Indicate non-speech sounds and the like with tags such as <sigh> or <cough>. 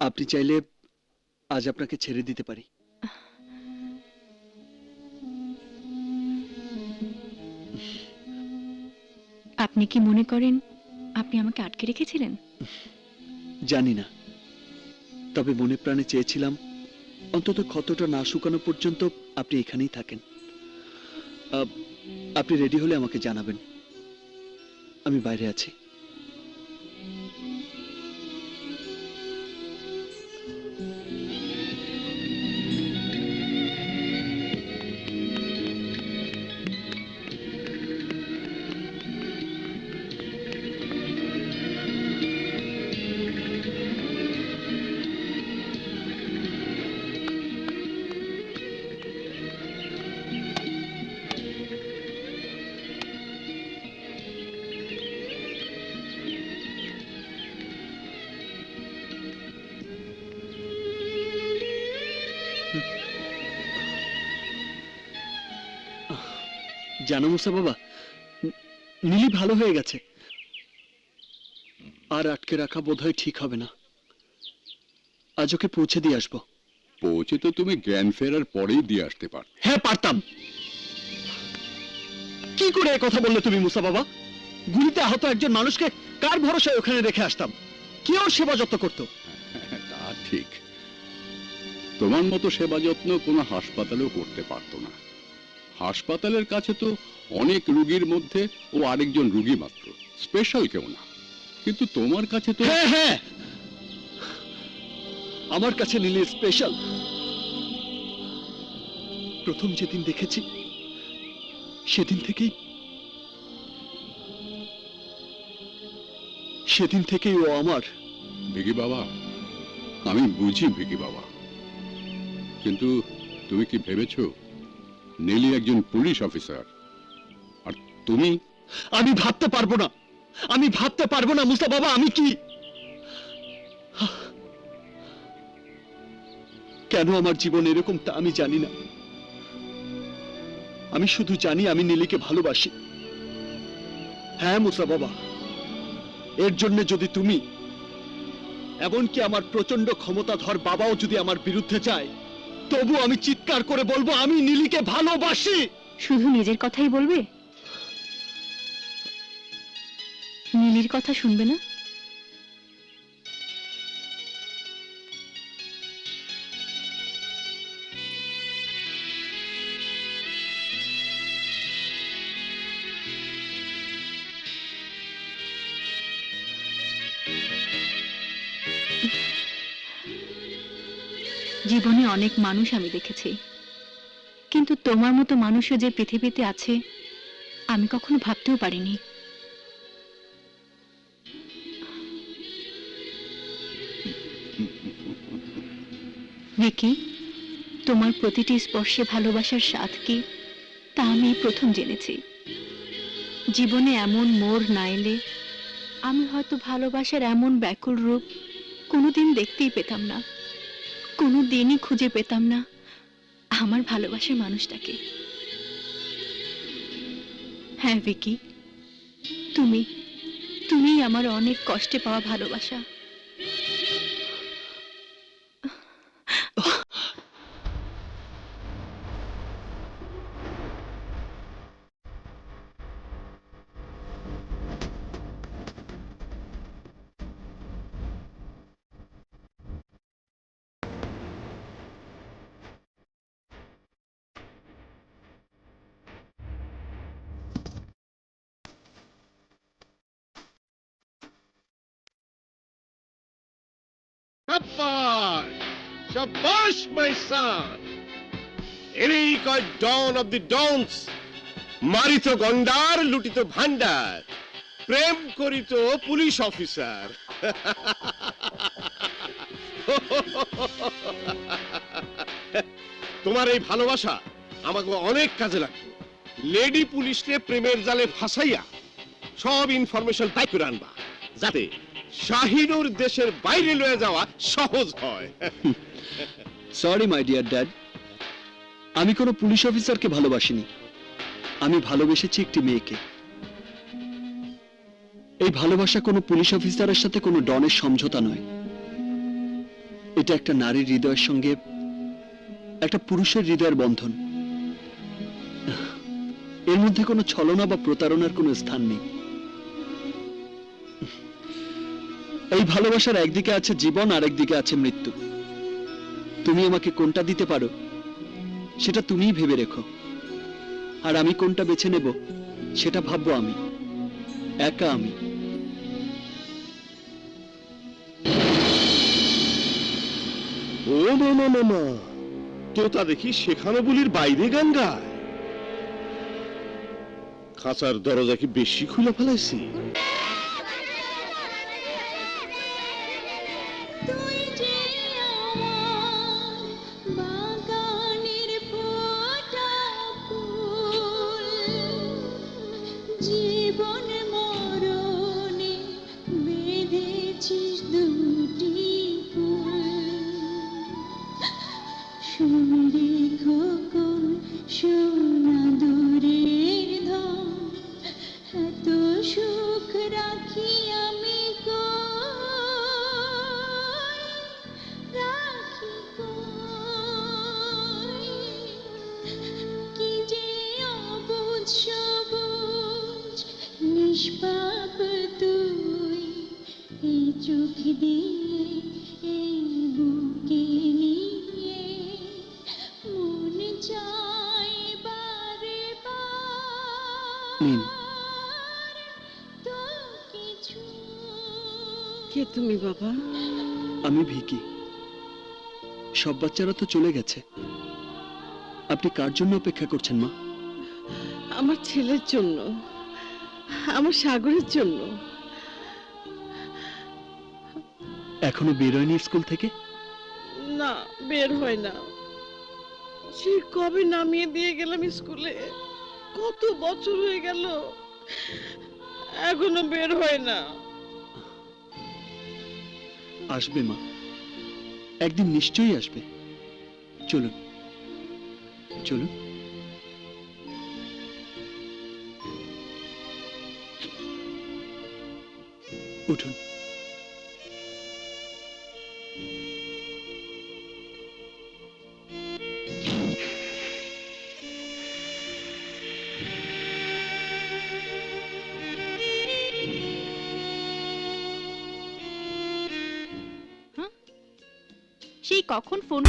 আপনি চাইলে আজ আপনাকে ছেড়ে দিতে পারি আপনি কি মনে করেন আপনি আমাকে আটকে রেখেছিলেন? জানি না। তবে মনে প্রাণে চেয়েছিলাম, অন্তত ক্ষতটা না শুকানো পর্যন্ত আপনি এখানেই থাকেন। আপনি রেডি হলে আমাকে জানাবেন। আমি বাইরে আছি। জানো মুসা বাবা নীলি ভালো হয়ে গেছে। আর আটকে রাখা বোধহয় ঠিক হবে না। আজ ওকে পৌঁছে দিয়ে আসব। পৌঁছে তো তুমি জ্ঞান ফেরার পরেই দিয়ে আসতে পার। হ্যাঁ পারতাম। কি করে কথা বললে তুমি মুসা বাবা? গুলিতে আহত একজন মানুষকে কার ভরসায় ওখানে রেখে আসতাম? কেউ সেবা যত্ন করতো? <laughs> তা ঠিক। তোমার মতো সেবা যত্ন কোনো হাসপাতালেও করতে পারতো না। হাসপাতালের কাছে তো অনেক রুগীর মধ্যে ও আরেকজন রুগী মাত্র। স্পেশাল কেউ না। কিন্তু তোমার কাছে তো হ্যাঁ হ্যাঁ। আমার কাছে নীলি স্পেশাল প্রথম যেদিন দেখেছি সেদিন থেকেই সেদিন থেকেই ও আমার ভিকি বাবা আমি বুঝি ভিকি বাবা। কিন্তু তুমি কি ভেবেছো? নীলি একজন পুলিশ অফিসার। আর তুমি? আমি ভাবতে পারব না। আমি ভাবতে পারব না মুস্তা বাবা, আমি কি? কেন আমার জীবন এরকম তা আমি জানি না। আমি শুধু জানি আমি নীলিকে ভালোবাসি। হ্যাঁ মুসা বাবা, এর জন্য যদি তুমি, এমনকি আমার প্রচণ্ড ক্ষমতাধর বাবাও যদি আমার বিরুদ্ধে যায় তবু আমি চিৎকার করে বলব, আমি নীলিকে ভালোবাসি। শুধু নিজের কথাই বলবে? নীলির কথা শুনবে না? জীবনে অনেক মানুষ আমি দেখেছি। কিন্তু তোমার মতো মানুষও যে পৃথিবীতে আছে, আমি কখনো ভাবতেও পারিনি। তোমার প্রতিটি স্পর্শে ভালোবাসার স্বাদ কি? তা আমি প্রথম জেনেছি। জীবনে এমন মোড় না এলে আমি হয়তো ভালোবাসার এমন ব্যাকুল রূপ কোনোদিন দেখতেই পেতাম না। কোনো দিনই খুঁজে পেতাম না আমার ভালোবাসার মানুষটাকে। হ্যাঁ ভিকি, তুমি তুমি আমার অনেক কষ্টে পাওয়া ভালোবাসা। Kappa! Shabash, my son! এরই কয় ডন অব দি ডনস মারিত গন্ডার লুটিত ভান্ডার প্রেম করিত পুলিশ অফিসার তোমার এই ভালোবাসা আমাকে অনেক কাজে লাগবে লেডি পুলিশকে প্রেমের জালে ফাঁসাইয়া সব ইনফরমেশন তাই করে আনবা যাতে শাহিনুর দেশের বাইরে লয়ে যাওয়া সহজ হয়। সরি মাই ডিয়ার ড্যাড আমি কোনো পুলিশ অফিসারকে ভালোবাসিনি। আমি ভালোবেসেছি একটি মেয়েকে। এই ভালোবাসা কোনো পুলিশ অফিসারের সাথে কোনো ডনের সমঝোতা নয়। এটা একটা নারীর হৃদয়ের সঙ্গে একটা পুরুষের হৃদয়ের বন্ধন। এর মধ্যে কোনো ছলনা বা প্রতারণার কোনো স্থান নেই। এই ভালোবাসার একদিকে আছে জীবন, আর একদিকে আছে মৃত্যু। তুমি আমাকে কোনটা দিতে পারো, সেটা তুমিই ভেবে রেখো। আর আমি কোনটা বেছে নেব, সেটা ভাববো আমি, একা আমি। ও মামা মামা তোতা দেখি শেখানো বলির বাইরে গান গায়। খাঁচার দরজা কি বেশি খুলে ফেলাইছি? সবুজ নিষ্পাপ তুই এই চোখ দিয়ে এই বুকে নিয়ে। মন চায় বারে কে তুমি বাবা? আমি ভিকি। সব বাচ্চারা তো চলে গেছে। আপনি কার জন্য অপেক্ষা করছেন মা? আমার ছেলের জন্য আমার সাগরের জন্য। এখনও বেরোয়নি স্কুল থেকে? না বের হয় না। সে কবে নামিয়ে দিয়ে গেলাম স্কুলে? কত বছর হয়ে গেল এখনও বের হয় না। আসবে মা। একদিন নিশ্চয়ই আসবে। চলুন চলুন। উঠুন। সেই কখন ফোন